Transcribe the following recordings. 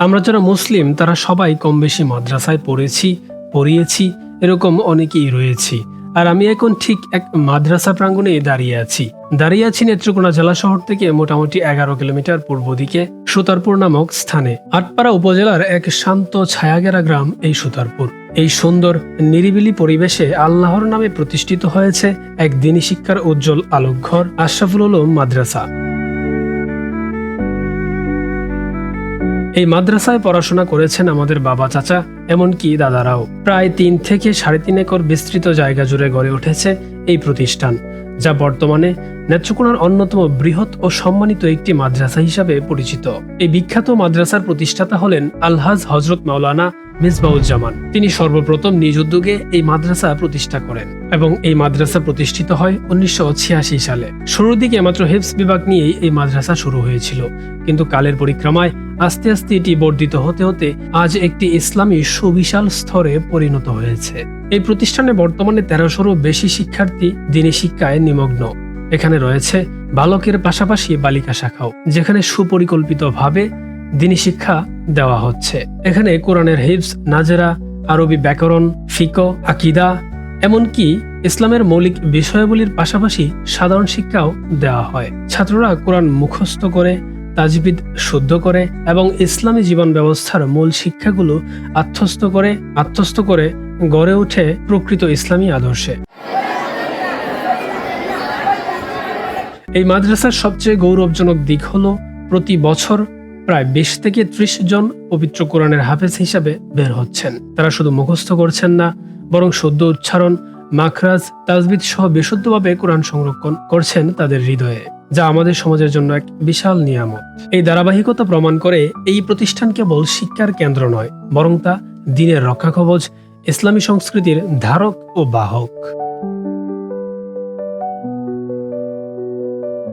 আমরা যারা মুসলিম, তারা সবাই কম বেশি মাদ্রাসায় পড়েছি, পড়িয়েছি, এরকম অনেকেই রয়েছি। আর আমি এখন ঠিক এক মাদ্রাসা প্রাঙ্গণে দাঁড়িয়ে আছি। দাঁড়িয়ে আছি নেত্রকোনা জেলা শহর থেকে মোটামুটি এগারো কিলোমিটার পূর্ব দিকে সুতারপুর নামক স্থানে। আটপাড়া উপজেলার এক শান্ত ছায়াগেরা গ্রাম এই সুতারপুর। এই সুন্দর, নিরিবিলি পরিবেশে আল্লাহর নামে প্রতিষ্ঠিত হয়েছে এক দিনী শিক্ষার উজ্জ্বল আলোকঘর আশরাফুল মাদ্রাসা। এই মাদ্রাসায় পড়াশোনা করেছেন আমাদের বাবা চাচা, এমনকি দাদারাও। প্রায় তিন থেকে সাড়ে তিন একর বিস্তৃত জায়গা জুড়ে গড়ে উঠেছে এই প্রতিষ্ঠান, যা বর্তমানে নেত্রকোনার অন্যতম বৃহৎ ও সম্মানিত একটি মাদ্রাসা হিসাবে পরিচিত। এই বিখ্যাত মাদ্রাসার প্রতিষ্ঠাতা হলেন আলহাজ হজরত মাওলানা মিসবাউজ্জামান। তিনি সর্বপ্রথম নিজ উদ্যোগে এই মাদ্রাসা প্রতিষ্ঠা করেন এবং এই মাদ্রাসা প্রতিষ্ঠিত হয় উনিশশো ছিয়াশি সালে। শুরুর দিকে মাত্র হেফস বিভাগ নিয়েই এই মাদ্রাসা শুরু হয়েছিল, কিন্তু কালের পরিক্রমায় আস্তে আস্তে এটি বর্ধিত হতে হতে আজ একটি ইসলামী সুবিশাল স্তরে পরিণত হয়েছে। এই প্রতিষ্ঠানে বর্তমানে তেরোশোরও বেশি শিক্ষার্থী দিনী শিক্ষায় নিমগ্ন। এখানে রয়েছে বালকের পাশাপাশি বালিকা শাখাও, যেখানে সুপরিকল্পিতভাবে দিনী শিক্ষা দেওয়া হচ্ছে। এখানে কোরআনের হিফস নাজেরা, আরবি ব্যাকরণ ফিকো আকিদা, এমনকি ইসলামের মৌলিক বিষয়াবলীর পাশাপাশি সাধারণ শিক্ষাও দেওয়া হয়। ছাত্ররা কোরআন মুখস্থ করে তাজবিদ শুদ্ধ করে এবং ইসলামী জীবন ব্যবস্থার মূল শিক্ষাগুলো আত্মস্থ করে আত্মস্থ করে গড়ে ওঠে প্রকৃত ইসলামী আদর্শে। এই মাদ্রাসার সবচেয়ে গৌরবজনক দিক হলো প্রতি বছর প্রায় বিশ থেকে ত্রিশ জন পবিত্র কোরআনের হাফেজ হিসাবে বের হচ্ছেন। তারা শুধু মুখস্থ করছেন না, বরং শুদ্ধ উচ্চারণ, মাখরাজ তাজবিদ সহ বিশুদ্ধভাবে কোরআন সংরক্ষণ করছেন তাদের হৃদয়ে। যা আমাদের সমাজের জন্য এক বিশাল নিয়ামত। এই ধারাবাহিকতা প্রমাণ করে এই প্রতিষ্ঠান কেবল শিক্ষার কেন্দ্র নয়, বরং তা দিনের রক্ষা কবচ ইসলামী সংস্কৃতির ধারক ও বাহক।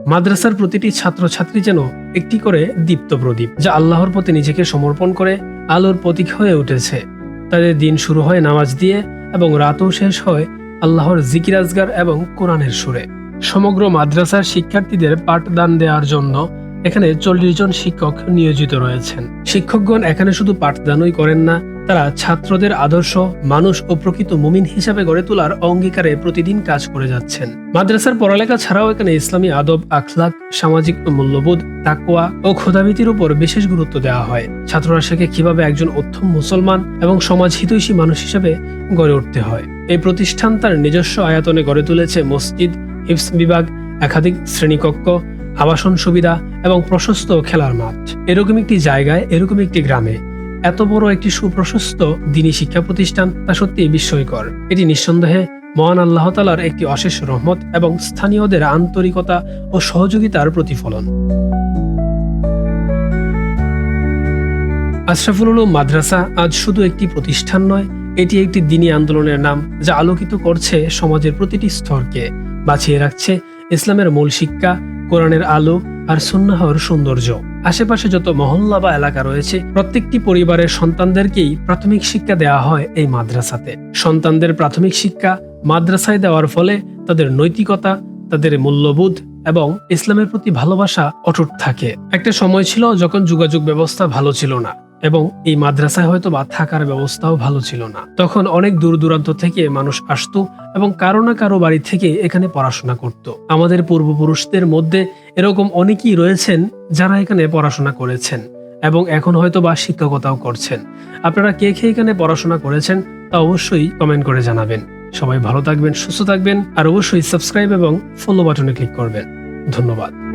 মাদ্রাসার প্রতিটি ছাত্রছাত্রী যেন একটি করে দীপ্ত প্রদীপ, যা আল্লাহর প্রতি নিজেকে সমর্পণ করে আলোর প্রতীক হয়ে উঠেছে। তাদের দিন শুরু হয় নামাজ দিয়ে এবং রাতও শেষ হয় আল্লাহর জিকিরাজগার এবং কোরআনের সুরে। সমগ্র মাদ্রাসার শিক্ষার্থীদের পাঠদান দেওয়ার জন্য এখানে চল্লিশ জন শিক্ষক নিয়োজিত রয়েছেন। শিক্ষকগণ এখানে শুধু পাঠদানই করেন না, তারা ছাত্রদের আদর্শ, মানুষ ও প্রকৃত মুমিন হিসাবে গড়ে তোলার অঙ্গীকারে প্রতিদিন কাজ করে যাচ্ছেন। মাদ্রাসার পড়ালেখা ছাড়াও এখানে ইসলামী আদব, আখলাক, সামাজিক মূল্যবোধ তাকুয়া ও ক্ষুধাভীতির উপর বিশেষ গুরুত্ব দেওয়া হয়। ছাত্ররা শেখে কীভাবে একজন উত্তম মুসলমান এবং সমাজ হিতৈষী মানুষ হিসাবে গড়ে উঠতে হয়। এই প্রতিষ্ঠান তার নিজস্ব আয়তনে গড়ে তুলেছে মসজিদ হিফস বিভাগ, একাধিক শ্রেণীকক্ষ, আবাসন সুবিধা এবং প্রশস্ত খেলার মাঠ। এরকম একটি জায়গায়, এরকম একটি গ্রামে এত বড় একটি সুপ্রশস্ত দিনী শিক্ষা প্রতিষ্ঠান তা সত্যি বিস্ময়কর। এটি নিঃসন্দেহে মহান আল্লাহ তালার একটি অশেষ রহমত এবং স্থানীয়দের আন্তরিকতা ও সহযোগিতার প্রতিফলন। আশরাফুল উলুম মাদ্রাসা আজ শুধু একটি প্রতিষ্ঠান নয়, এটি একটি দিনী আন্দোলনের নাম যা আলোকিত করছে সমাজের প্রতিটি স্তরকে। বাঁচিয়ে রাখছে ইসলামের মূল শিক্ষা, কোরআনের আলো আর সুন্নাহর সৌন্দর্য। আশেপাশে যত মহল্লা বা এলাকা রয়েছে, প্রত্যেকটি পরিবারের সন্তানদেরকেই প্রাথমিক শিক্ষা দেওয়া হয় এই মাদ্রাসাতে। সন্তানদের প্রাথমিক শিক্ষা মাদ্রাসায় দেওয়ার ফলে তাদের নৈতিকতা, তাদের মূল্যবোধ এবং ইসলামের প্রতি ভালোবাসা অটুট থাকে। একটা সময় ছিল যখন যোগাযোগ ব্যবস্থা ভালো ছিল না। এবং এই মাদ্রাসায় হয়তো বা থাকার ব্যবস্থাও ভালো ছিল না। তখন অনেক দূর দূরান্ত থেকে মানুষ আসতো এবং কারও না কারও বাড়ি থেকে এখানে পড়াশোনা করত। আমাদের পূর্বপুরুষদের মধ্যে এরকম অনেকেই রয়েছেন যারা এখানে পড়াশোনা করেছেন এবং এখন হয়তো বা শিক্ষকতাও করছেন। আপনারা কে কে এখানে পড়াশোনা করেছেন তা অবশ্যই কমেন্ট করে জানাবেন। সবাই ভালো থাকবেন, সুস্থ থাকবেন, আর অবশ্যই সাবস্ক্রাইব এবং ফলো বাটনে ক্লিক করবেন। ধন্যবাদ।